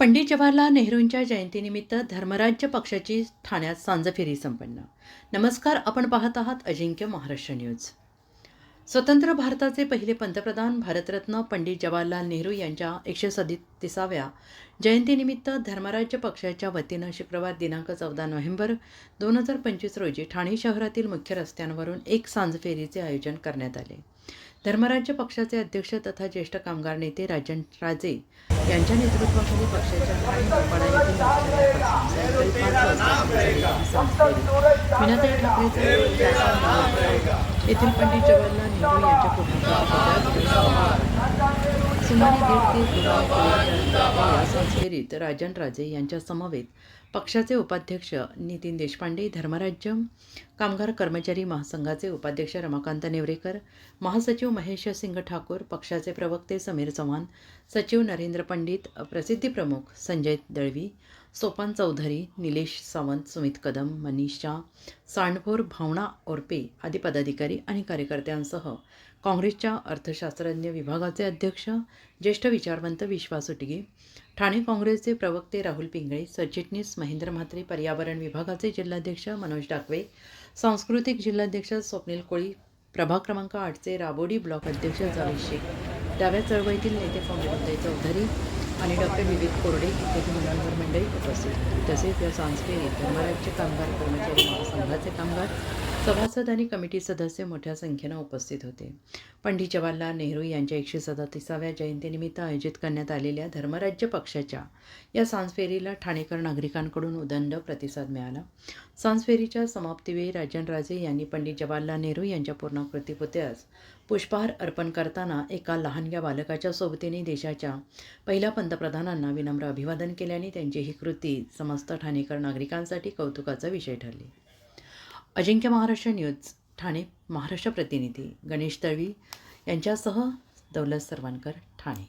पंडित जवाहरलाल नेहरूंच्या जयंतीनिमित्त धर्मराज्य पक्षाची ठाण्यात सांजफेरी संपन्न. नमस्कार आपण पाहत आहात अजिंक्य महाराष्ट्र न्यूज. स्वतंत्र भारताचे पहिले पंतप्रधान भारतरत्न पंडित जवाहरलाल नेहरू यांच्या एकशे सदतीसाव्या जयंतीनिमित्त धर्मराज्य पक्षाच्या वतीनं शुक्रवार दिनांक चौदा नोव्हेंबर दोन हजार पंचवीस रोजी ठाणे शहरातील मुख्य रस्त्यांवरून एक सांजफेरीचे आयोजन करण्यात आले. धर्मराज्य पक्षाचे अध्यक्ष तथा ज्येष्ठ कामगार नेते राजन राजे यांच्या नेतृत्वाखाली पक्षाच्या येथील मीनाताई ठाकरेचे येथील पंडित जवाहरलाल नेहरू यांच्या पुतळ्यात सुमारे दीड ते दोन राजन राजे यांच्या समवेत पक्षाचे उपाध्यक्ष नितीन देशपांडे धर्मराज्य कामगार कर्मचारी महासंघाचे उपाध्यक्ष रमाकांत नेवरेकर महासचिव महेश सिंग ठाकूर पक्षाचे प्रवक्ते समीर चव्हाण सचिव नरेंद्र पंडित प्रसिद्धी प्रमुख संजय दळवी सोपान चौधरी निलेश सावंत सुमित कदम मनीषा सांडभोर भावना ओरपे आदी पदाधिकारी आणि कार्यकर्त्यांसह काँग्रेसच्या अर्थशास्त्रज्ञ विभागाचे अध्यक्ष ज्येष्ठ विचारवंत विश्वास उटगे ठाणे काँग्रेसचे प्रवक्ते राहुल पिंगळे सरचिटणीस महेंद्र म्हात्रे पर्यावरण विभागाचे जिल्हाध्यक्ष मनोज डाकवे सांस्कृतिक जिल्हाध्यक्ष स्वप्नील कोळी प्रभाग क्रमांक आठचे राबोडी ब्लॉक अध्यक्ष जावेद शेख. डाव्या चळवळीतील नेते पंकजताई चौधरी आणि डॉक्टर विवेक कोरडे इत्यादी मान्यवर मंडळी उपस्थित. तसेच या सांस्कृतिक धर्मराज्य कामगार कर्मचारी महासंघाचे कामगार सभासद आणि कमिटी सदस्य मोठ्या संख्येनं उपस्थित होते. पंडित जवाहरलाल नेहरू यांच्या एकशे सदतीसाव्या जयंतीनिमित्त आयोजित करण्यात आलेल्या धर्मराज्य पक्षाच्या या सांजफेरीला ठाणेकर नागरिकांकडून उदंड प्रतिसाद मिळाला. सांजफेरीच्या समाप्तीवेळी राजन राजे यांनी पंडित जवाहरलाल नेहरू यांच्या पूर्णाकृती पुतळ्यास पुष्पहार अर्पण करताना एका लहानग्या बालकाच्या सोबतीने देशाच्या पहिल्या पंतप्रधानांना विनम्र अभिवादन केल्याने त्यांची ही कृती समस्त ठाणेकर नागरिकांसाठी कौतुकाचा विषय ठरली. अजिंक्य महाराष्ट्र न्यूज ठाणे महाराष्ट्र प्रतिनिधी गणेश तळवी यांच्यासह दौलत सर्वांकर ठाणे.